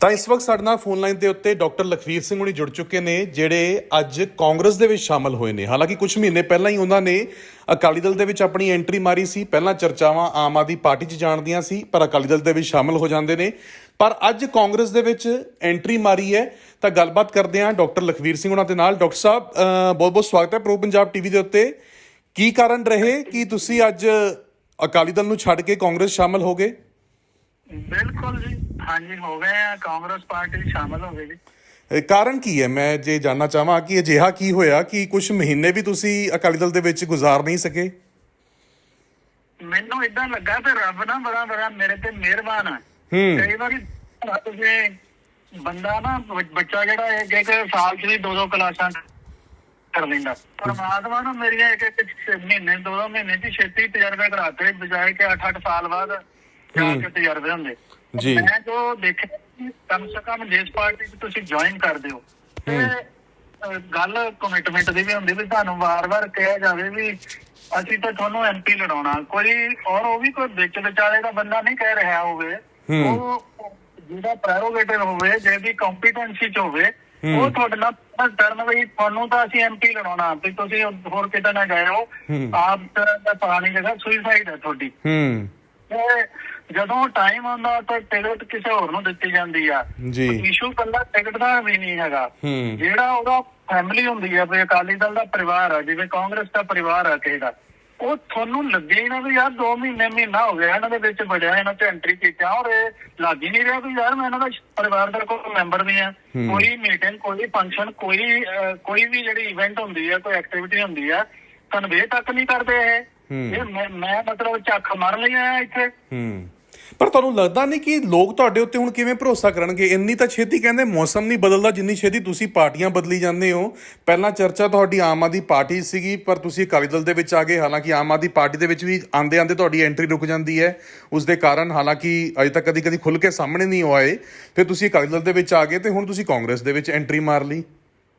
ਤਾਂ ਇਸ ਵਕਤ ਸਾਡੇ ਨਾਲ ਫੋਨ ਲਾਈਨ ਦੇ ਉੱਤੇ ਡਾਕਟਰ ਲਖਵੀਰ ਸਿੰਘ ਹੁਣੀ ਜੁੜ ਚੁੱਕੇ ਨੇ, ਜਿਹੜੇ ਅੱਜ ਕਾਂਗਰਸ ਦੇ ਵਿੱਚ ਸ਼ਾਮਲ ਹੋਏ ਨੇ। ਹਾਲਾਂਕਿ ਕੁਝ ਮਹੀਨੇ ਪਹਿਲਾਂ ਹੀ ਉਹਨਾਂ ਨੇ ਅਕਾਲੀ ਦਲ ਦੇ ਵਿੱਚ ਆਪਣੀ ਐਂਟਰੀ ਮਾਰੀ ਸੀ। ਪਹਿਲਾਂ ਚਰਚਾਵਾਂ ਆਮ ਆਦਮੀ ਪਾਰਟੀ 'ਚ ਜਾਣਦੀਆਂ ਸੀ, ਪਰ ਅਕਾਲੀ ਦਲ ਦੇ ਵਿੱਚ ਸ਼ਾਮਲ ਹੋ ਜਾਂਦੇ ਨੇ। ਪਰ ਅੱਜ ਕਾਂਗਰਸ ਦੇ ਵਿੱਚ ਐਂਟਰੀ ਮਾਰੀ ਹੈ। ਤਾਂ ਗੱਲਬਾਤ ਕਰਦੇ ਹਾਂ ਡਾਕਟਰ ਲਖਵੀਰ ਸਿੰਘ ਉਹਨਾਂ ਦੇ ਨਾਲ। ਡਾਕਟਰ ਸਾਹਿਬ ਬਹੁਤ ਬਹੁਤ ਸਵਾਗਤ ਹੈ ਪ੍ਰੋ ਪੰਜਾਬ ਟੀਵੀ ਦੇ ਉੱਤੇ। ਕੀ ਕਾਰਨ ਰਹੇ? ਕਿ ਤੁਸੀਂ ਅੱਜ ਅਕਾਲੀ ਦਲ ਨੂੰ ਛੱਡ ਕੇ ਕਾਂਗਰਸ ਸ਼ਾਮਲ ਹੋ ਗਏ? ਬਿਲਕੁਲ ਜੀ। ਹਾਂਜੀ ਹੋ ਗਏ ਆ। ਕਾਂਗਰਸ ਪਾਰਟੀ ਸ਼ਾਮਲ ਹੋ ਗਏ ਜੀ। ਇਹ ਕਾਰਨ ਕੀ ਹੈ? ਮੈਂ ਜੇ ਜਾਨਣਾ ਚਾਹਾਂ ਕਿ ਅਜਿਹਾ ਕੀ ਹੋਇਆ ਕਿ ਕੁਝ ਮਹੀਨੇ ਵੀ ਤੁਸੀਂ ਅਕਾਲੀ ਦਲ ਦੇ ਵਿੱਚ ਗੁਜ਼ਾਰ ਨਹੀਂ ਸਕੇ? ਮੈਨੂੰ ਇਦਾਂ ਲੱਗਾ ਤੇ ਰੱਬ ਨਾ ਬੜਾ ਬੜਾ ਮੇਰੇ ਤੇ ਮਿਹਰਬਾਨ ਆ। ਹੂੰ। ਕਈ ਵਾਰੀ ਤੁਸੀਂ ਬੰਦਾ ਨਾ ਬੱਚਾ ਜਿਹੜਾ ਇੱਕ ਇੱਕ ਸਾਲ 'ਚ ਵੀ ਦੋ ਦੋ ਕਲਾਸਾਂ ਕਰ ਲੈਂਦਾ। ਪਰਮਾਤਮਾ ਨੂੰ ਮੇਰੀਆਂ ਇੱਕ ਇੱਕ ਮਹੀਨੇ ਦੋ ਦੋ ਮਹੀਨੇ 'ਚ ਛੇਤੀ ਤਜਰਬੇ ਕਰਾਤੇ। ਬਜਾਏ ਕਿ 8-8 ਸਾਲ ਬਾਅਦ ਜਾ ਕੇ ਤਜਰਬੇ ਹੁੰਦੇ। ਜੀ। ਮੈਂ ਜੋ ਦੇਖਿਆ ਕਿ ਕਮ ਸੇ ਕਮ ਜਿਸ ਪਾਰਟੀ 'ਚ ਤੁਸੀਂ ਜੁਆਇਨ ਕਰਦੇ ਹੋ ਤੇ ਗੱਲ ਕਮਿਟਮੈਂਟ ਦੀ ਵੀ ਹੁੰਦੀ ਵੀ ਤੁਹਾਨੂੰ ਵਾਰ-ਵਾਰ ਕਿਹਾ ਜਾਵੇ ਵੀ ਅਸੀਂ ਤਾਂ ਤੁਹਾਨੂੰ ਐਮਪੀ ਲੜਾਉਣਾ। ਕੋਈ ਔਰ ਉਹ ਵੀ ਕੋਈ ਵਿੱਚ ਵਿਚਾਲੇ ਦਾ ਬੰਦਾ ਨਹੀਂ ਕਹਿ ਰਿਹਾ ਹੋਵੇ। ਉਹ ਜਿਹਦਾ ਪ੍ਰੈਰੋਗੇਟਿਵ ਹੋਵੇ ਜਿਹਦੀ ਕੰਪੀਟੈਂਸੀ ਚ ਹੋਵੇ ਉਹ ਤੁਹਾਡੇ ਨਾਲ ਕਰਨ ਵੀ ਤੁਹਾਨੂੰ ਤਾਂ ਅਸੀਂ ਐਮਪੀ ਲੜਾਉਣਾ। ਵੀ ਤੁਸੀਂ ਹੋਰ ਕਿਤੇ ਨਾ ਗਏ ਹੋ। ਆਪ ਦਾ ਪੁਰਾਣੀ ਜਗ੍ਹਾ ਸੁਈਸਾਈਡ ਹੈ ਤੁਹਾਡੀ। ਹੂੰ। ਤੇ ਜਦੋਂ ਟਾਈਮ ਆਉਂਦਾ ਤਾਂ ਟਿਕਟ ਕਿਸੇ ਹੋਰ ਨੂੰ ਦਿੱਤੀ ਜਾਂਦੀ ਆ। ਜੀ। ਇਸ਼ੂ ਕੱਲਾ ਟਿਕਟ ਦਾ ਵੀ ਨਹੀਂ ਹੈਗਾ। ਜਿਹੜਾ ਉਹਦਾ ਫੈਮਿਲੀ ਹੁੰਦੀ ਆ ਵੀ ਅਕਾਲੀ ਦਲ ਦਾ ਪਰਿਵਾਰ ਆ ਜਿਵੇਂ ਕਾਂਗਰਸ ਦਾ ਪਰਿਵਾਰ ਆ ਕਿਸੇ ਦਾ ਉਹ ਤੁਹਾਨੂੰ ਲੱਗੇ ਨਾ ਵੀ ਯਾਰ 2 ਮਹੀਨੇ ਮਹੀਨਾ ਹੋ ਗਿਆ ਇਹਨਾਂ ਦੇ ਵਿੱਚ ਵੜਿਆ ਇਹਨਾਂ ਚ ਐਂਟਰੀ ਕੀਤਾ ਔਰ ਇਹ ਲੱਗ ਹੀ ਨਹੀਂ ਰਿਹਾ ਵੀ ਯਾਰ ਮੈਂ ਇਹਨਾਂ ਦਾ ਪਰਿਵਾਰ ਦਾ ਕੋਈ ਮੈਂਬਰ ਨਹੀਂ ਆ। ਕੋਈ ਮੀਟਿੰਗ ਕੋਈ ਫੰਕਸ਼ਨ ਕੋਈ ਕੋਈ ਵੀ ਜਿਹੜੀ ਇਵੈਂਟ ਹੁੰਦੀ ਆ ਕੋਈ ਐਕਟੀਵਿਟੀ ਹੁੰਦੀ ਆ ਕਨਵੇ ਤੱਕ ਨਹੀਂ ਕਰਦੇ ਇਹ। ਇਹ ਮੈਂ ਮੈਂ ਮਤਲਬ ਝੱਖ ਮਾਰ ਲਈ ਆ ਇੱਥੇ। ਹੂੰ। ਪਰ ਤੁਹਾਨੂੰ ਲੱਗਦਾ ਨਹੀਂ ਕਿ ਲੋਕ ਤੁਹਾਡੇ ਉੱਤੇ ਹੁਣ ਕਿਵੇਂ ਭਰੋਸਾ ਕਰਨਗੇ? ਇੰਨੀ ਤਾਂ ਛੇਤੀ ਕਹਿੰਦੇ ਮੌਸਮ ਨਹੀਂ ਬਦਲਦਾ ਜਿੰਨੀ ਛੇਤੀ ਤੁਸੀਂ ਪਾਰਟੀਆਂ ਬਦਲੀ ਜਾਂਦੇ ਹੋ। ਪਹਿਲਾਂ ਚਰਚਾ ਤੁਹਾਡੀ ਆਮ ਆਦਮੀ ਪਾਰਟੀ ਸੀਗੀ ਪਰ ਤੁਸੀਂ ਅਕਾਲੀ ਦਲ ਦੇ ਵਿੱਚ ਆ ਗਏ। ਹਾਲਾਂਕਿ ਆਮ ਆਦਮੀ ਪਾਰਟੀ ਦੇ ਵਿੱਚ ਵੀ ਆਂਦੇ ਆਂਦੇ ਤੁਹਾਡੀ ਐਂਟਰੀ ਰੁਕ ਜਾਂਦੀ ਹੈ। ਉਸ ਦੇ ਕਾਰਨ ਹਾਲਾਂਕਿ ਅਜੇ ਤੱਕ ਕਦੀ ਕਦੀ ਖੁੱਲ ਕੇ ਸਾਹਮਣੇ ਨਹੀਂ ਆਏ। ਫਿਰ ਤੁਸੀਂ ਅਕਾਲੀ ਦਲ ਦੇ ਵਿੱਚ ਆ ਗਏ ਤੇ ਹੁਣ ਤੁਸੀਂ ਕਾਂਗਰਸ ਦੇ ਵਿੱਚ ਐਂਟਰੀ ਮਾਰ ਲਈ।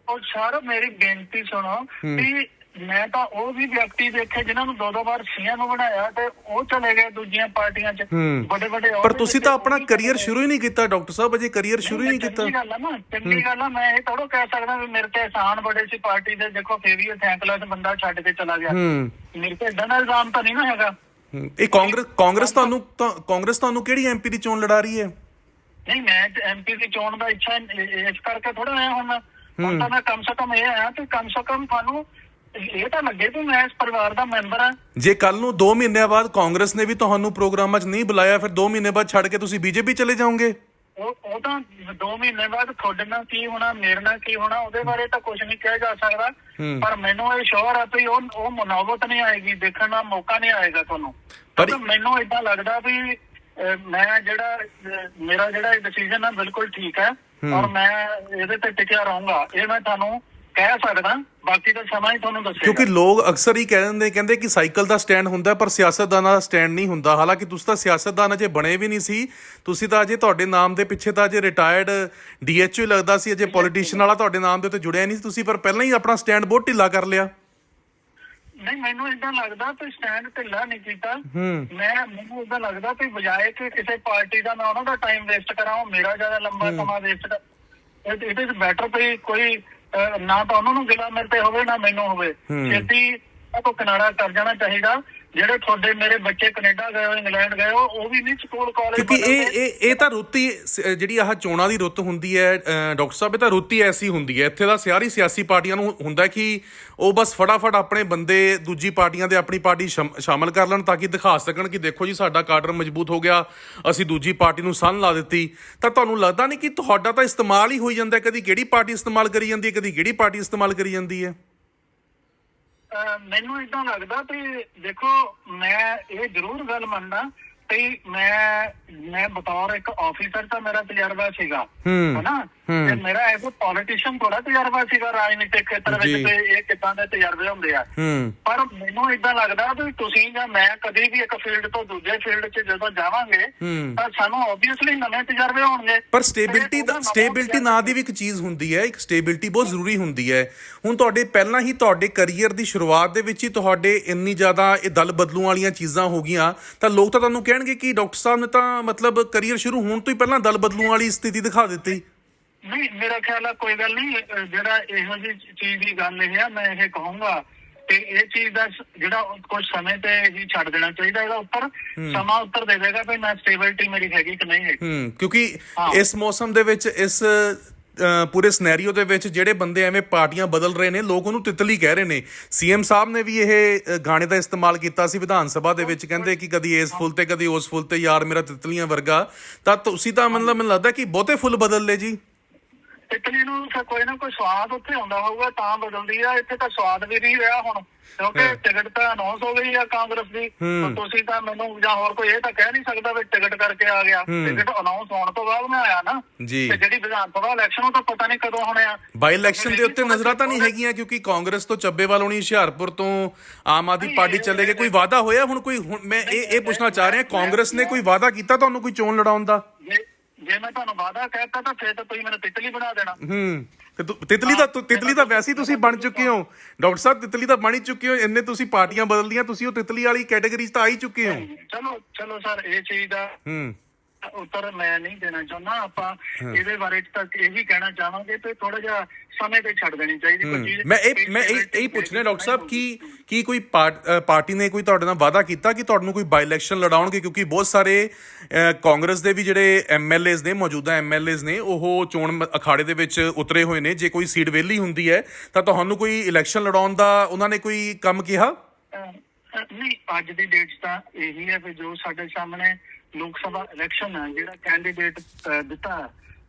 ਉਹ ਸਰ ਮੇਰੀ ਬੇਨਤੀ ਸੁਣੋ ਵੀ ਮੈਂ ਤਾਂ ਉਹ ਵੀ ਵਿਅਕਤੀ ਦੇਖੇ ਜਿਨ੍ਹਾਂ ਨੂੰ ਦੋ ਦੋ ਵਾਰ ਸੀਐਮ ਬਣਾਇਆ ਤੇ ਉਹ ਚਲੇ ਗਏ ਦੂਜੀਆਂ ਪਾਰਟੀਆਂ 'ਚ। ਹੂੰ। ਵੱਡੇ ਵੱਡੇ ਪਰ ਤੁਸੀਂ ਤਾਂ ਆਪਣਾ ਕੈਰੀਅਰ ਸ਼ੁਰੂ ਹੀ ਨਹੀਂ ਕੀਤਾ ਡਾਕਟਰ ਸਾਹਿਬ ਅਜੇ ਕੈਰੀਅਰ ਸ਼ੁਰੂ ਹੀ ਨਹੀਂ ਕੀਤਾ। ਚੰਗੀ ਗੱਲ ਆ ਨਾ ਚੰਗੀ ਗੱਲ ਆ ਮੈਂ ਇਹ ਥੋੜੋ ਕਹਿ ਸਕਦਾ ਵੀ ਮੇਰੇ ਤੇ ਆਸਾਨ ਬੜੇ ਸੀ ਪਾਰਟੀ ਦੇ ਦੇਖੋ ਫੇਰ ਵੀ ਥੈਂਕਲੈਸ ਬੰਦਾ ਛੱਡ ਕੇ ਚਲਾ ਗਿਆ। ਹੂੰ। ਮੇਰੇ ਤੇ ਏਦਾਂ ਦਾ ਇਲਜ਼ਾਮ ਤਾਂ ਨਹੀਂ ਨਾ ਹੈਗਾ। ਹੂੰ। ਇਹ ਕਾਂਗਰਸ ਕਾਂਗਰਸ ਤੁਹਾਨੂੰ ਤਾਂ- ਕਾਂਗਰਸ ਤੁਹਾਨੂੰ ਕਿਹੜੀ ਐਮਪੀ ਦੀ ਚੋਣ ਲੜਾ ਰਹੀ ਹੈ? ਨਹੀਂ ਮੈਂ ਐਮਪੀ ਦੀ ਚੋਣ ਦਾ ਇੱਛਾ ਇ- ਇਸ ਕਰਕੇ ਥੋੜਾ ਆਇਆ ਹੁਣ ਹੁਣ ਤਾਂ ਮੈਂ ਕਮ ਸੇ ਕਮ ਇਹ ਆਇਆ ਕਿ ਕਮ ਸੇ ਕਮ ਤੁਹਾਨੂੰ ਇਹ ਤਾਂ ਲੱਗੇ ਵੀ ਮੈਂ ਇਸ ਪਰਿਵਾਰ ਦਾ ਮੈਂਬਰ ਆ ਜੇ ਕੱਲ ਨੂੰ 2 ਮਹੀਨਿਆਂ ਬਾਅਦ ਕਾਂਗਰਸ ਨੇ ਵੀ ਤੁਹਾਨੂੰ ਪ੍ਰੋਗਰਾਮਾਂ 'ਚ ਨਹੀਂ ਬੁਲਾਇਆ ਫਿਰ 2 ਮਹੀਨੇ ਬਾਅਦ ਛੱਡ ਕੇ ਤੁਸੀਂ ਬੀਜੇਪੀ ਚਲੇ ਜਾਓਗੇ? ਉਹ ਉਹ ਤਾਂ 2 ਮਹੀਨੇ ਬਾਅਦ ਤੁਹਾਡੇ ਨਾਲ ਕੀ ਹੋਣਾ ਮੇਰੇ ਨਾਲ ਕੀ ਹੋਣਾ ਉਹਦੇ ਬਾਰੇ ਤਾਂ ਕੁਝ ਨਹੀਂ ਕਿਹਾ ਜਾ ਸਕਦਾ। ਹੂੰ। ਪਰ ਮੈਨੂੰ ਇਹ ਸ਼ੋਰ ਆ ਵੀ ਉਹ ਉਹ ਮਨੋਬਤ ਨਹੀਂ ਆਏਗੀ ਦੇਖਣ ਦਾ ਮੌਕਾ ਨਹੀਂ ਆਏਗਾ ਤੁਹਾਨੂੰ। ਪਰ- ਪਰ ਮੈਨੂੰ ਇਦਾਂ ਲੱਗਦਾ ਵੀ ਅਹ, ਮੈਂ ਜਿਹੜਾ ਅਹ, ਮੇਰਾ ਜਿਹੜਾ ਇਹ ਡਿਸੀਜਨ ਆ ਬਿਲਕੁਲ ਠੀਕ ਹੈ। ਔਰ ਮੈਂ ਇਹਦੇ ਤੇ ਟਿਕਿਆ ਰਹੂੰਗਾ। ਇਹ ਮੈਂ ਤੁਹਾਨੂੰ ਕਹਿ ਸਕਦਾ ਬਾਕੀ ਤਾਂ ਸਮਾਂ ਹੀ ਤੁਹਾਨੂੰ ਦੱਸੇਗਾ। ਕਿਉਂਕਿ ਲੋਕ ਅਕਸਰ ਹੀ ਕਹਿ ਦਿੰਦੇ ਕਹਿੰਦੇ ਕਿ ਸਾਈਕਲ ਦਾ ਸਟੈਂਡ ਹੁੰਦਾ ਪਰ ਸਿਆਸਤਦਾਨਾਂ ਦਾ ਸਟੈਂਡ ਨਹੀਂ ਹੁੰਦਾ। ਹਾਲਾਂਕਿ ਤੁਸੀਂ ਤਾਂ ਸਿਆਸਤਦਾਨ ਅਜੇ ਬਣੇ ਵੀ ਨਹੀਂ ਸੀ। ਤੁਸੀਂ ਤਾਂ ਅਜੇ ਤੁਹਾਡੇ ਨਾਮ ਦੇ ਪਿੱਛੇ ਤਾਂ ਅਜੇ ਰਿਟਾਇਰਡ ਡੀਐਚਓ ਲੱਗਦਾ ਸੀ ਅਜੇ ਪੋਲੀਟੀਸ਼ੀਅਨ ਵਾਲਾ ਤੁਹਾਡੇ ਨਾਮ ਦੇ ਉੱਤੇ ਜੁੜਿਆ ਨਹੀਂ ਸੀ ਤੁਸੀਂ ਪਰ ਪਹਿਲਾਂ ਹੀ ਆਪਣਾ ਸਟੈਂਡ ਬਹੁਤ ਢਿੱਲਾ ਕਰ ਲਿਆ। ਨਹੀਂ ਮੈਨੂੰ ਇਦਾਂ ਲੱਗਦਾ ਕਿ ਸਟੈਂਡ ਢਿੱਲਾ ਨਹੀਂ ਕੀਤਾ। ਮੈਂ ਮੈਨੂੰ ਇਦਾਂ ਲੱਗਦਾ ਕਿ ਬਜਾਏ ਕਿ ਕਿਸੇ ਪਾਰਟੀ ਦਾ ਮੈਂ ਉਹਨਾਂ ਦਾ ਟਾਈਮ ਵੇਸਟ ਕਰਾਂ ਉਹ ਮੇਰਾ ਜ਼ਿਆਦਾ ਲੰਬਾ ਸਮਾਂ ਵੇਸਟ ਕਰ ਇਟ ਇਜ਼ ਬੈਟਰ ਕੋਈ ਅਹ, ਨਾ ਤਾਂ ਉਹਨਾਂ ਨੂੰ ਗਿਲਾ ਮੇਰੇ ਤੇ ਹੋਵੇ ਨਾ ਮੈਨੂੰ ਹੋਵੇ। ਛੇਤੀ ਉਹ ਕਿਨਾਰਾ ਕਰ ਜਾਣਾ ਚਾਹੀਦਾ ਜਿਹੜੇ ਤੁਹਾਡੇ ਮੇਰੇ ਬੱਚੇ ਕੈਨੇਡਾ ਗਏ ਹੋ ਇੰਗਲੈਂਡ ਗਏ ਹੋ ਉਹ ਵੀ ਨਹੀਂ ਸਕੂਲ ਕਾਲਜ ਕਿਉਂਕਿ ਇਹ ਇਹ ਇਹ ਤਾਂ ਰੁੱਤ ਜਿਹੜੀ ਆਹ ਚੋਣਾਂ ਦੀ ਰੁੱਤ ਹੁੰਦੀ ਹੈ ਡਾਕਟਰ ਸਾਹਿਬ ਇਹ ਤਾਂ ਰੁੱਤ ਐਸੀ ਹੁੰਦੀ ਹੈ। ਇੱਥੇ ਦਾ ਸਾਰੀ ਸਿਆਸੀ ਪਾਰਟੀਆਂ ਨੂੰ ਹੁੰਦਾ ਕਿ ਉਹ ਬਸ ਫਟਾਫਟ ਆਪਣੇ ਬੰਦੇ ਦੂਜੀ ਪਾਰਟੀਆਂ ਦੇ ਆਪਣੀ ਪਾਰਟੀ ਸ਼ਮ- ਸ਼ਾਮਲ ਕਰ ਲੈਣ ਤਾਂ ਕਿ ਦਿਖਾ ਸਕਣ ਕਿ ਦੇਖੋ ਜੀ ਸਾਡਾ ਕਾਡਰ ਮਜ਼ਬੂਤ ਹੋ ਗਿਆ ਅਸੀਂ ਦੂਜੀ ਪਾਰਟੀ ਨੂੰ ਸੰਨ ਲਾ ਦਿੱਤੀ। ਤਾਂ ਤੁਹਾਨੂੰ ਲੱਗਦਾ ਨਹੀਂ ਕਿ ਤੁਹਾਡਾ ਤਾਂ ਇਸਤੇਮਾਲ ਹੀ ਹੋਈ ਜਾਂਦਾ ਕਦੀ ਕਿਹੜੀ ਪਾਰਟੀ ਇਸਤੇਮਾਲ ਕਰੀ ਜਾਂਦੀ ਹੈ ਕਦੀ ਕਿਹੜੀ ਪਾਰਟੀ ਇਸਤੇਮਾਲ ਕਰੀ ਜਾਂਦੀ ਹੈ? ਮੈਨੂੰ ਇਦਾਂ ਲੱਗਦਾ ਵੀ ਦੇਖੋ ਮੈਂ ਇਹ ਜ਼ਰੂਰ ਗੱਲ ਮੰਨਦਾ ਤੇ ਮੈਂ ਮੈਂ ਬਤੌਰ ਇੱਕ ਆਫੀਸਰ ਤਾਂ ਮੇਰਾ ਤਜਰਬਾ ਸੀਗਾ ਹਨਾ? ਤੇ ਮੇਰਾ ਐਜ਼ ਅ ਪੋਲੀਟੀਸ਼ੀਅਨ ਥੋੜਾ ਤਜਰਬਾ ਸੀਗਾ ਰਾਜਨੀਤਿਕ ਖੇਤਰ। ਵਿੱਚ ਤੇ ਇਹ ਕਿੱਦਾਂ ਦੇ ਤਜਰਬੇ ਹੁੰਦੇ ਆ। ਪਰ ਮੈਨੂੰ ਇਦਾਂ ਲੱਗਦਾ ਵੀ ਤੁਸੀਂ ਜਾਂ ਮੈਂ ਕਦੇ ਵੀ ਇੱਕ ਫੀਲਡ ਤੋਂ ਦੂਜੇ ਫੀਲਡ 'ਚ ਜਦੋਂ ਜਾਵਾਂਗੇ। ਤਾਂ ਸਾਨੂੰ ਆਬਵੀਅਸਲੀ ਨਵੇਂ ਤਜਰਬੇ ਹੋਣਗੇ ਪਰ ਸਟੇਬਿਲਟੀ ਦਾ ਸਟੇਬਿਲਟੀ ਨਾਂ ਦੀ ਵੀ ਇੱਕ ਚੀਜ਼ ਹੁੰਦੀ ਹੈ ਇੱਕ ਸਟੇਬਿਲਟੀ ਬਹੁਤ ਜ਼ਰੂਰੀ ਹੁੰਦੀ ਹੈ। ਹੁਣ ਤੁਹਾਡੇ ਪਹਿਲਾਂ ਹੀ ਤੁਹਾਡੇ ਕੈਰੀਅਰ ਦੀ ਸ਼ੁਰੂਆਤ ਦੇ ਵਿੱਚ ਹੀ ਤੁਹਾਡੇ ਇੰਨੀ ਜ਼ਿਆਦਾ ਇਹ ਦਲ ਬਦਲੂ ਵਾਲੀਆਂ ਚੀਜ਼ਾਂ ਹੋ ਗਈਆਂ ਤਾਂ ਲੋਕ ਤਾਂ ਤੁਹਾਨੂੰ ਕਹਿਣਗੇ ਕਿ ਡਾਕਟਰ ਸਾਹਿਬ ਨੇ ਤਾਂ ਮਤਲਬ ਕੈਰੀਅਰ ਸ਼ੁਰੂ ਹੋਣ ਤੋਂ ਹੀ ਪਹਿਲਾਂ ਦਲ ਬਦਲੂ ਵਾਲੀ ਸਥਿਤੀ ਦਿਖਾ ਦਿੱਤੀ। ਨਹੀਂ ਮੇਰਾ ਖਿਆਲ ਆ ਕੋਈ ਗੱਲ ਨਹੀਂ ਜਿਹੜਾ ਇਹੋ ਜਿਹੀ ਚੀਜ਼ ਦੀ ਗੱਲ ਇਹ ਆ ਮੈਂ ਇਹ ਕਹੂੰਗਾ ਤੇ ਇਹ ਚੀਜ਼ ਦਾ ਜਿਹੜਾ ਕੁਝ ਸਮੇਂ ਤੇ ਹੀ ਛੱਡ ਦੇਣਾ ਚਾਹੀਦਾ ਇਹਦਾ ਉੱਪਰ ਸਮਾਂ ਉੱਤਰ ਦੇ ਦੇਗਾ ਵੀ ਮੈਂ ਸਟੇਬਿਲਿਟੀ ਮੇਰੀ ਹੈਗੀ ਕਿ ਨਹੀਂ ਹੈਗੀ। ਹੂੰ ਕਿਉਂਕਿ ਹਾਂ। ਇਸ ਮੌਸਮ ਦੇ ਵਿੱਚ ਇਸ ਪੂਰੇ ਸਿਨੈਰੀਓ ਦੇ ਵਿੱਚ ਜਿਹੜੇ ਬੰਦੇ ਐਵੇਂ ਪਾਰਟੀਆਂ ਬਦਲ ਰਹੇ ਨੇ ਲੋਕ ਉਹਨੂੰ ਤਿਤਲੀ ਕਹਿ ਰਹੇ ਨੇ। ਸੀਐਮ ਸਾਹਿਬ ਨੇ ਵੀ ਇਹ ਗਾਣੇ ਦਾ ਇਸਤੇਮਾਲ ਕੀਤਾ ਸੀ ਵਿਧਾਨ ਸਭਾ ਦੇ ਵਿੱਚ ਕਹਿੰਦੇ ਕਿ ਕਦੀ ਇਸ ਫੁੱਲ ਤੇ ਕਦੀ ਉਸ ਫੁੱਲ ਤੇ ਯਾਰ ਮੇਰਾ ਤਿਤਲੀਆਂ ਵਰਗਾ। ਤਾਂ ਤੁਸੀਂ ਤਾਂ ਮਤਲਬ ਮੈਨੂੰ ਲੱਗਦਾ ਕਿ ਬਹੁਤੇ ਫੁੱਲ ਬਦਲ ਲਏ ਜੀ। ਇਟਲੀ ਨੂੰ ਤਾਂ ਕੋਈ ਨਾ ਕੋਈ ਸਵਾਦ ਉੱਥੇ ਆਉਂਦਾ ਹੋਊਗਾ ਤਾਂ ਬਦਲਦੀ ਆ ਇੱਥੇ ਤਾਂ ਸਵਾਦ ਵੀ ਨਹੀਂ ਰਿਹਾ ਹੁਣ ਕਿਉਂਕਿ ਟਿਕਟ ਤਾਂ ਅਨਾਉਂਸ ਹੋ ਗਈ ਆ ਕਾਂਗਰਸ ਦੀ ਤਾਂ ਤੁਸੀਂ ਤਾਂ ਮੈਨੂੰ ਜਾਂ ਹੋਰ ਕੋਈ ਇਹ ਤਾਂ ਕਹਿ ਨਹੀਂ ਸਕਦਾ ਵੀ ਟਿਕਟ ਕਰਕੇ ਆ ਗਿਆ। ਟਿਕਟ ਅਨਾਉਂਸ ਹੋਣ ਤੋਂ ਬਾਅਦ ਮੈਂ ਆਇਆ ਨਾ। ਤੇ ਜਿਹੜੀ ਵਿਧਾਨ ਸਭਾ ਇਲੈਕਸ਼ਨ ਉਹ ਤਾਂ ਪਤਾ ਨਹੀਂ ਕਦੋਂ ਹੋਣੇ ਆ। ਬਾਈ ਇਲੈਕਸ਼ਨ ਦੇ ਉੱਤੇ ਨਜ਼ਰਾਂ ਤਾਂ ਨਹੀਂ ਹੈਗੀਆਂ ਕਿਉਂਕਿ ਕਾਂਗਰਸ ਤੋਂ ਚੱਬੇਵਾਲ ਹੋਣੀ ਹੁਸ਼ਿਆਰਪੁਰ ਤੋਂ ਆਮ ਆਦਮੀ ਪਾਰਟੀ ਚਲੇ ਗਏ। ਕੋਈ ਵਾਅਦਾ ਹੋਇਆ ਹੁਣ ਕੋਈ? ਮੈਂ ਇਹ ਇਹ ਪੁੱਛਣਾ ਚਾਹ ਰਿਹਾ ਕਾਂਗਰਸ ਨੇ ਕੋਈ ਵਾਅਦਾ ਕੀਤਾ ਤੁਹਾਨੂੰ ਕੋਈ ਚੋਣ ਲੜਾਉਣ ਦਾ? ਜੇ ਮੈਂ ਤੁਹਾਨੂੰ ਵਾਅਦਾ ਕਹਿਤਾ ਤਾਂ ਫਿਰ ਤਾਂ ਤੁਸੀਂ ਮੈਨੂੰ ਤਿਤਲੀ ਬਣਾ ਦੇਣਾ। ਹੂੰ ਤੇ ਤੁ- ਤਿਤਲੀ ਦਾ ਤੁ- ਤਿਤਲੀ ਤਾਂ ਵੈਸੇ ਹੀ ਤੁਸੀਂ ਬਣ ਚੁੱਕੇ ਹੋ। ਡਾਕਟਰ ਸਾਹਿਬ ਤਿਤਲੀ ਤਾਂ ਬਣ ਹੀ ਚੁੱਕੇ ਹੋ। ਇੰਨੇ ਤੁਸੀਂ ਪਾਰਟੀਆਂ ਬਦਲਦੀਆਂ ਤੁਸੀਂ ਉਹ ਤਿਤਲੀ ਵਾਲੀ ਕੈਟਾਗਰੀ 'ਚ ਤਾਂ ਆ ਹੀ ਚੁੱਕੇ ਹੋ। ਚਲੋ ਚਲੋ ਸਰ ਇਹ ਚੀਜ਼ ਦਾ ਹੂੰ। ਉੱਤਰ ਮੈਂ ਨਹੀਂ ਦੇਣਾ ਚਾਹੁੰਦਾ। ਆਪਾਂ ਇਹਦੇ ਬਾਰੇ ਤਾਂ ਇਹ ਵੀ ਕਹਿਣਾ ਚਾਹਾਂਗੇ ਤੇ ਥੋੜਾ ਜਿਹਾ ਸਮੇਂ ਤੇ ਛੱਡ ਦੇਣੀ ਚਾਹੀਦੀ। ਕੋਈ ਚੀਜ਼ ਮੈਂ ਇਹ ਮੈਂ ਇਹ ਇਹ ਪੁੱਛ ਰਿਹਾ ਡਾਕਟਰ ਸਾਹਿਬ ਕੀ ਕੀ ਕੋਈ ਪਾਰਟ- ਨੇ ਕੋਈ ਤੁਹਾਡੇ ਨਾਲ ਵਾਅਦਾ ਕੀਤਾ ਕਿ ਤੁਹਾਨੂੰ ਕੋਈ ਬਾਈ ਇਲੈਕਸ਼ਨ ਲੜਾਉਣਗੇ? ਕਿਉਂਕਿ ਬਹੁਤ ਸਾਰੇ ਕਾਂਗਰਸ ਦੇ ਵੀ ਜਿਹੜੇ ਐਮਐਲਏਸ ਨੇ ਮੌਜੂਦਾ ਐਮਐਲਏਸ ਨੇ ਉਹ ਚੋਣ ਅਖਾੜੇ ਦੇ ਵਿੱਚ ਉਤਰੇ ਹੋਏ ਨੇ। ਜੇ ਕੋਈ ਸੀਟ ਵਿਹਲੀ ਹੁੰਦੀ ਹੈ ਤਾਂ ਤੁਹਾਨੂੰ ਕੋਈ ਇਲੈਕਸ਼ਨ ਲੜਾਉਣ ਦਾ ਉਹਨਾਂ ਨੇ ਕੋਈ ਕੰਮ ਕਿਹਾ? ਨਹੀਂ ਅੱਜ ਦੀ ਡੇਟ ਤਾਂ ਇਹੀ ਹੈ ਕਿ ਜੋ ਸਾਡੇ ਸਾਹਮਣੇ ਲੋਕ ਸਭਾ ਇਲੈਕਸ਼ਨ ਹੈ ਜਿਹੜਾ ਕੈਂਡੀਡੇਟ ਦਿੱਤਾ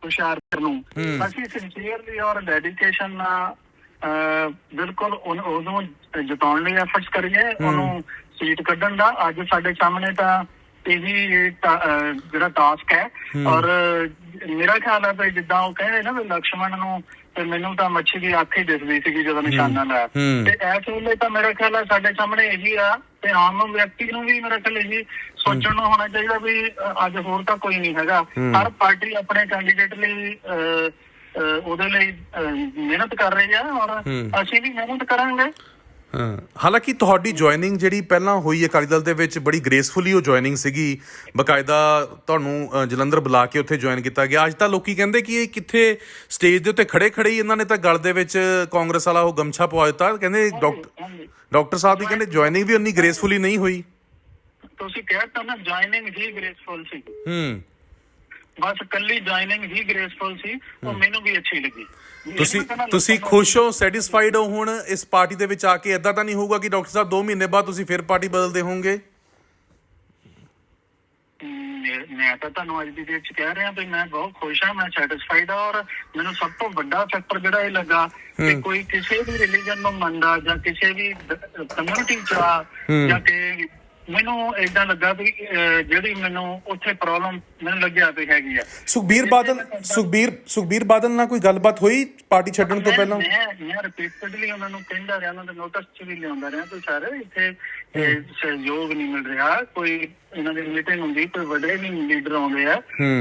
ਹੁਸ਼ਿਆਰਪੁਰ ਨੂੰ। ਅਸੀਂ ਸਿੰਸੀਅਰਲੀ ਔਰ ਡੈਡੀਕੇਸ਼ਨ ਨਾਲ ਬਿਲਕੁਲ ਉਹਨੂੰ ਜਿਤਾਉਣ ਲਈ ਐਫਰਟਸ ਕਰੀਏ ਉਹਨੂੰ ਸੀਟ ਕੱਢਣ ਦਾ। ਅੱਜ ਸਾਡੇ ਸਾਹਮਣੇ ਤਾਂ ਇਹੀ ਜਿਹੜਾ ਟਾਸਕ ਹੈ। ਔਰ ਮੇਰਾ ਖਿਆਲ ਹੈ ਵੀ ਜਿੱਦਾਂ ਉਹ ਕਹਿੰਦੇ ਨਾ ਵੀ ਲਕਸ਼ਮਣ ਨੂੰ ਤੇ ਮੈਨੂੰ ਤਾਂ ਮੱਛੀ ਦੀ ਅੱਖ ਹੀ ਦਿਸਦੀ ਸੀਗੀ ਜਦੋਂ ਨਿਸ਼ਾਨਾ ਲਾਇਆ। ਤੇ ਇਸ ਵੇਲੇ ਤਾਂ ਮੇਰਾ ਖਿਆਲ ਹੈ ਸਾਡੇ ਸਾਹਮਣੇ ਇਹੀ ਆ ਤੇ ਆਮ ਵਿਅਕਤੀ ਨੂੰ ਵੀ ਮੇਰਾ ਖਿਆਲ ਇਹੀ ਸੋਚਣ ਨੂੰ ਹੋਣਾ ਚਾਹੀਦਾ ਵੀ ਅੱਜ ਹੋਰ ਤਾਂ ਕੋਈ ਨਹੀਂ ਹੈਗਾ। ਹਰ ਪਾਰਟੀ ਆਪਣੇ ਕੈਂਡੀਡੇਟ ਲਈ ਉਹਦੇ ਲਈ ਮਿਹਨਤ ਕਰ ਰਹੀ ਆ ਔਰ ਅਸੀਂ ਵੀ ਮਿਹਨਤ ਕਰਾਂਗੇ। ਹਾਲਾਂਕਿ ਤੁਹਾਡੀ ਜੁਆਇਨਿੰਗ ਜਿਹੜੀ ਪਹਿਲਾਂ ਹੋਈ ਅਕਾਲੀ ਦਲ ਦੇ ਵਿੱਚ ਬੜੀ ਗ੍ਰੇਸਫੁਲੀ ਉਹ ਜੁਆਇਨਿੰਗ ਸੀਗੀ। ਬਕਾਇਦਾ ਤੁਹਾਨੂੰ ਜਲੰਧਰ ਬੁਲਾ ਕੇ ਉੱਥੇ ਜੁਆਇਨ ਕੀਤਾ ਗਿਆ। ਅੱਜ ਤਾਂ ਲੋਕੀ ਕਹਿੰਦੇ ਕਿ ਇਹ ਕਿੱਥੇ ਸਟੇਜ ਦੇ ਉੱਤੇ ਖੜੇ ਖੜੇ ਹੀ ਇਹਨਾਂ ਨੇ ਤਾਂ ਗਲ ਦੇ ਵਿੱਚ ਕਾਂਗਰਸ ਵਾਲਾ ਉਹ ਗਮਛਾ ਪਵਾ ਦਿੱਤਾ। ਕਹਿੰਦੇ ਡਾਕਟਰ। ਡਾਕਟਰ ਸਾਹਿਬ ਦੀ ਕਹਿੰਦੇ ਜੁਆਇਨਿੰਗ ਵੀ ਉਨੀ ਗ੍ਰੇਸਫੁਲੀ ਨਹੀਂ ਹੋਈ। ਤੁਸੀਂ ਕਹਿ ਤਾ ਨਾ ਜੁਆਇਨਿੰਗ ਹੀ ਗ੍ਰੇਸਫੁਲ ਸੀ। ਹੂੰ। ਬਸ ਕੱਲੀ ਜੁਆਇਨਿੰਗ ਹੀ ਗ੍ਰੇਸਫੁਲ ਸੀ ਉਹ ਮੈਨੂੰ ਵੀ ਅੱਛੀ ਲੱਗੀ। ਤੁਸੀਂ ਤੁਸੀਂ ਖੁਸ਼ ਹੋ ਸੈਟੀਸਫਾਈਡ ਹੋ ਹੁਣ ਇਸ ਪਾਰਟੀ ਦੇ ਵਿੱਚ ਆ ਕੇ? ਇਦਾਂ ਤਾਂ ਨਹੀਂ ਹੋਊਗਾ ਕਿ ਡਾਕਟਰ ਸਾਹਿਬ 2 ਮਹੀਨੇ ਬਾਅਦ ਤੁਸੀਂ ਫਿਰ ਪਾਰਟੀ ਬਦਲਦੇ ਹੋਵੋਗੇ? ਮੈਂ- ਤਾਂ ਤੁਹਾਨੂੰ ਅੱਜ ਦੀ ਡੇਟ 'ਚ ਕਹਿ ਰਿਹਾ ਵੀ ਮੈਂ ਬਹੁਤ ਖੁਸ਼ ਹਾਂ ਮੈਂ ਸੈਟੀਸਫਾਈਡ ਹਾਂ ਔਰ ਮੈਨੂੰ ਸਭ ਤੋਂ ਵੱਡਾ ਫੈਕਟਰ ਜਿਹੜਾ ਇਹ ਲੱਗਾ ਕਿ ਕੋਈ ਕਿਸੇ ਵੀ ਰਿਲੀਜਨ ਨੂੰ ਮੰਨਦਾ ਜਾਂ ਕਿਸੇ ਵੀ ਕਮਿਊਨਿਟੀ 'ਚ ਜਾਂ ਕਿ ਮੈਨੂੰ ਇਦਾਂ ਲੱਗਾ ਵੀ ਅਹ, ਜਿਹੜੀ ਮੈਨੂੰ ਉੱਥੇ ਪ੍ਰੋਬਲਮ ਮੈਨੂੰ ਲੱਗਿਆ ਵੀ ਹੈਗੀ ਆ। ਸੁਖਬੀਰ ਬਾਦਲ ਸੁਖਬੀਰ ਸੁਖਬੀਰ ਬਾਦਲ ਨਾਲ ਕੋਈ ਗੱਲਬਾਤ ਹੋਈ ਪਾਰਟੀ ਛੱਡਣ ਤੋਂ ਮੈਂ- ਪਹਿਲਾਂ? ਮੈਂ ਮੈਂ ਰਿਪੀਟਡਲੀ ਉਹਨਾਂ ਨੂੰ ਕਹਿੰਦਾ ਰਿਹਾ ਉਹਨਾਂ ਦੇ ਨੋਟਿਸ ਚ ਵੀ ਲਿਆਉਂਦਾ ਰਿਹਾ ਕੋਈ ਸਾਰੇ। ਇੱਥੇ ਇਹ ਸਹਿਯੋਗ ਨਹੀਂ ਮਿਲ ਰਿਹਾ। ਕੋਈ ਇਹਨਾਂ ਦੀ ਮੀਟਿੰਗ ਹੁੰਦੀ ਕੋਈ ਵੱਡੇ ਵੀ ਲੀਡਰ ਆਉਂਦੇ ਆ।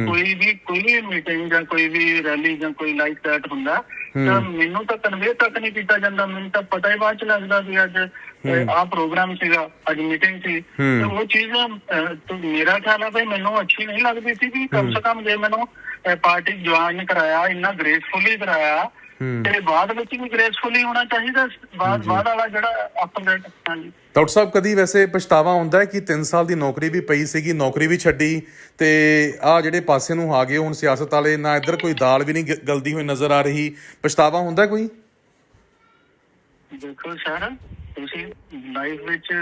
ਕੋਈ ਵੀ ਕੋਈ ਵੀ ਮੀਟਿੰਗ ਜਾਂ ਕੋਈ ਵੀ ਰੈਲੀ ਜਾਂ ਕੋਈ ਲਾਈਕ ਦੈਟ ਹੁੰਦਾ ਤਾਂ ਮੈਨੂੰ ਤਾਂ ਕਨਵੇ ਤੱਕ ਨਹੀਂ ਕੀਤਾ ਜਾਂਦਾ ਮੈਨੂੰ ਤਾਂ ਪਤਾ ਹੀ ਬਾਅਦ ਚ ਲੱਗਦਾ ਵੀ ਅੱਜ ਆਹ ਪ੍ਰੋਗਰਾਮ ਸੀਗਾ ਅੱਜ ਮੀਟਿੰਗ ਸੀ। ਤੇ ਉਹ ਚੀਜ਼ ਮੇਰਾ ਖਿਆਲ ਹੈ ਵੀ ਮੈਨੂੰ ਅੱਛੀ ਨਹੀਂ ਲੱਗਦੀ ਸੀ ਵੀ ਕਮ ਸੇ ਕਮ ਜੇ ਮੈਨੂੰ ਪਾਰਟੀ ਜੁਆਇਨ ਕਰਾਇਆ ਇੰਨਾ ਗ੍ਰੇਸਫੁਲੀ ਕਰਾਇਆ ਤੇ ਬਾਅਦ ਵਿੱਚ ਵੀ ਗ੍ਰੇਸਫੁਲੀ ਹੋਣਾ ਚਾਹੀਦਾ ਬਾਅਦ ਬਾਅਦ ਵਾਲਾ ਜਿਹੜਾ ਅਪਡੇਟ ਹਾਂਜੀ। ਡਾਕਟਰ ਸਾਹਿਬ ਕਦੀ ਵੈਸੇ ਪਛਤਾਵਾ ਹੁੰਦਾ ਹੈ ਕਿ 3 ਸਾਲ ਦੀ ਨੌਕਰੀ ਵੀ ਪਈ ਸੀਗੀ ਨੌਕਰੀ ਵੀ ਛੱਡੀ ਤੇ ਆ ਜਿਹੜੇ ਪਾਸੇ ਨੂੰ ਆ ਗਏ ਹੁਣ ਸਿਆਸਤ ਵਾਲੇ ਨਾ ਇੱਧਰ ਕੋਈ ਦਾਲ ਵੀ ਨਹੀਂ ਗਲਦੀ ਹੋਈ ਨਜ਼ਰ ਆ ਰਹੀ। ਪਛਤਾਵਾ ਹੁੰਦਾ ਕੋਈ? ਦੇਖੋ ਸਰ ਤੁਸੀਂ ਲਾਈਫ ਵਿੱਚ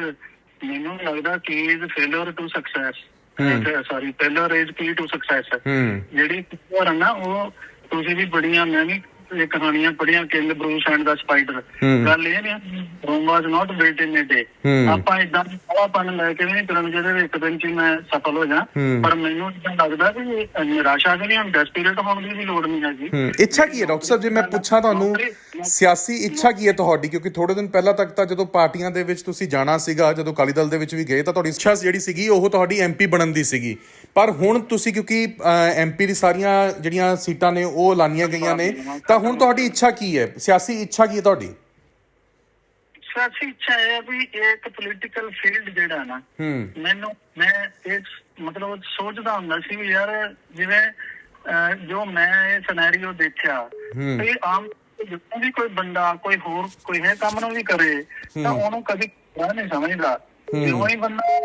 ਮੈਨੂੰ ਲੱਗਦਾ ਕਿ is failure to success sorry failure is key to success ਹੂੰ। ਜਿਹੜੀ ਹੈ ਨਾ ਉਹ ਤੁਸੀਂ ਵੀ ਬੜੀਆਂ ਮੈਂ ਵੀ ਇਹ ਕਹਾਣੀਆਂ ਪੜ੍ਹੀਆਂ King Bruce and the spider. ਗੱਲ ਇਹ ਨਹੀਂ ਰੋਮ ਵਾਸ ਨਾਟ ਬਿਲਟ ਇਨ ਡੇ। ਆਪਾਂ ਇਦਾਂ ਆਵਾਪਨ ਲੈ ਕੇ ਨਹੀਂ ਤੁਰਨ ਵਿੱਚ ਇੱਕ ਦਿਨ ਚ ਮੈਂ ਸਫਲ ਹੋ ਜਾ। ਪਰ ਮੈਨੂੰ ਇਦਾਂ ਲੱਗਦਾ ਕਿ ਨਿਰਾਸ਼ਾ ਕਿ ਨਹੀਂ ਡੈਸਪੀਰੇਟ ਹੋਣ ਦੀ ਵੀ ਲੋੜ ਨਹੀਂ ਹੈਗੀ ਇੱਛਾ ਕੀ ਹੈ ਡਾਕਟਰ ਸਾਹਿਬ ਜੇ ਮੈਂ ਪੁੱਛਾਂ ਤੁਹਾਨੂੰ ਸਿਆਸੀ ਇੱਛਾ ਕੀ ਹੈ ਤੁਹਾਡੀ? ਕਿਉਂਕਿ ਥੋੜੇ ਦਿਨ ਪਹਿਲਾਂ ਤੱਕ ਤਾਂ ਜਦੋਂ ਪਾਰਟੀਆਂ ਦੇ ਵਿੱਚ ਤੁਸੀਂ ਜਾਣਾ ਸੀਗਾ ਜਦੋਂ ਅਕਾਲੀ ਦਲ ਦੇ ਵਿੱਚ ਵੀ ਗਏ ਤਾਂ ਤੁਹਾਡੀ ਇੱਛਾ ਜਿਹੜੀ ਸੀਗੀ ਉਹ ਤੁਹਾਡੀ ਐਮਪੀ ਬਣਨ ਦੀ ਸੀਗੀ। ਪਰ ਹੁਣ ਤੁਸੀਂ ਕਿਉਂਕਿ ਐਮਪੀ ਦੀ ਸਾਰੀਆਂ ਜਿਹੜੀਆਂ ਸੀਟਾਂ ਨੇ ਉਹ ਐਲਾਨੀਆਂ ਗਈਆਂ ਨੇ ਤਾਂ ਹੁਣ ਤੁਹਾਡੀ ਇੱਛਾ ਕੀ ਹੈ? ਸਿਆਸੀ ਇੱਛਾ ਕੀ ਹੈ ਤੁਹਾਡੀ? ਸਿਆਸੀ ਇੱਛਾ ਹੈ ਵੀ ਇੱਕ ਪੋਲੀਟੀਕਲ ਫੀਲਡ ਜਿਹੜਾ ਨਾ ਮੈਨੂੰ ਮੈਂ ਇਹ ਮਤਲਬ ਸੋਚਦਾ ਹੁੰਦਾ ਸੀ ਵੀ ਯਾਰ ਜਿਵੇਂ ਜੋ ਮੈਂ ਇਹ ਸਿਨੈਰੀਓ ਦੇਖਿਆ। ਇਹ ਆਮ ਜਦੋਂ ਵੀ ਕੋਈ ਬੰਦਾ ਕੋਈ ਹੋਰ ਕੋਈ ਹੈ ਕੰਮ ਨੂੰ ਵੀ ਕਰੇ ਤਾਂ ਉਹਨੂੰ ਕਦੀ ਬੁਰਾ ਨਹੀਂ ਸਮਝਦਾ। ਜਦੋਂ ਹੀ ਬੰਦਾ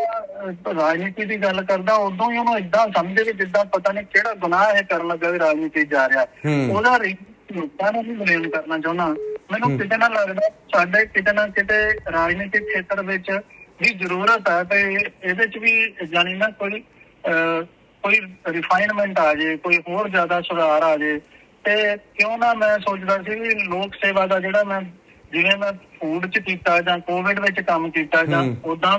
ਰਾਜਨੀਤੀ ਦੀ ਗੱਲ ਕਰਦਾ ਉਦੋਂ ਹੀ ਉਹਨੂੰ ਇਦਾਂ ਸਮਝੇ ਕਿ ਜਿੱਦਾਂ ਪਤਾ ਨਹੀਂ ਕਿਹੜਾ ਗੁਨਾਹ ਇਹ ਕਰਨ ਲੱਗਾ ਵੀ ਰਾਜਨੀਤੀ ਜਾ ਰਿਹਾ। ਹੂੰ। ਉਹਦਾ ਲੋਕਾਂ ਨੂੰ ਵੀ ਬਲੇਮ ਕਰਨਾ ਚਾਹੁੰਦਾ। ਮੈਨੂੰ ਕਿਤੇ ਨਾ ਲੱਗਦਾ ਸਾਡੇ ਕਿਤੇ ਨਾ ਕਿਤੇ ਰਾਜਨੀਤਿਕ ਖੇਤਰ ਵਿੱਚ ਵੀ ਜ਼ਰੂਰਤ ਹੈ ਤੇ ਇਹਦੇ ਚ ਵੀ ਜਾਨੀ ਨਾ ਕੋਈ ਕੋਈ ਰਿਫਾਈਨਮੈਂਟ ਆ ਜੇ ਕੋਈ ਹੋਰ ਜ਼ਿਆਦਾ ਸੁਧਾਰ ਆ ਜੇ। ਤੇ ਕਿਉਂ ਨਾ ਮੈਂ ਸੋਚਦਾ ਸੀ ਵੀ ਲੋਕ ਸੇਵਾ ਦਾ ਜਿਹੜਾ ਮੈਂ ਜਿਵੇਂ ਮੈਂ ਫੂਡ ਚ ਕੀਤਾ ਜਾਂ ਕੋਵਿਡ ਵਿੱਚ ਕੰਮ ਕੀਤਾ ਜਾਂ। ਉਦਾਂ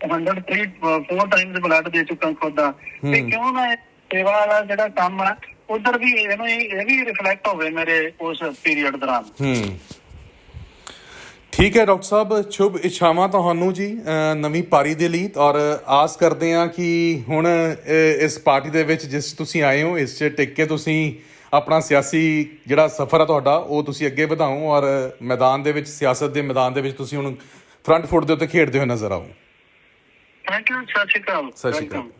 103 ਫੋਰ ਟਾਈਮਸ ਬਲੱਡ ਦੇ ਚੁੱਕਾ ਖੁਦਾ ਤੇ। ਕਿਉਂ ਨਾ ਸੇਵਾ ਵਾਲਾ ਜਿਹੜਾ ਕੰਮ ਆ ਉਧਰ ਵੀ ਇਹਨੂੰ ਇਹ ਵੀ ਰਿਫਲੈਕਟ ਹੋਵੇ ਮੇਰੇ ਉਸ ਪੀਰੀਅਡ ਦੌਰਾਨ ਹੂੰ ਠੀਕ ਹੈ ਡਾਕਟਰ ਸਾਹਿਬ ਸ਼ੁਭ ਇੱਛਾਵਾਂ ਤੁਹਾਨੂੰ ਜੀ ਨਵੀਂ ਪਾਰੀ ਦੇ ਲਈ ਔਰ ਆਸ ਕਰਦੇ ਹਾਂ ਕਿ ਹੁਣ ਇਸ ਪਾਰਟੀ ਦੇ ਵਿੱਚ ਜਿਸ ਤੁਸੀਂ ਆਏ ਹੋ ਇਸ 'ਚ ਟਿਕ ਕੇ ਤੁਸੀਂ ਆਪਣਾ ਸਿਆਸੀ ਜਿਹੜਾ ਸਫ਼ਰ ਹੈ ਤੁਹਾਡਾ ਉਹ ਤੁਸੀਂ ਅੱਗੇ ਵਧਾਓ ਔਰ ਮੈਦਾਨ ਦੇ ਵਿੱਚ ਸਿਆਸਤ ਦੇ ਮੈਦਾਨ ਦੇ ਵਿੱਚ ਤੁਸੀਂ ਹੁਣ ਫਰੰਟ ਫੁੱਟ ਦੇ ਉੱਤੇ ਖੇਡਦੇ ਹੋਏ ਨਜ਼ਰ ਆਓ ਥੈਂਕ ਯੂ ਸਤਿ ਸ਼੍ਰੀ ਅਕਾਲ ਸਤਿ ਸ਼੍ਰੀ ਅਕਾਲ।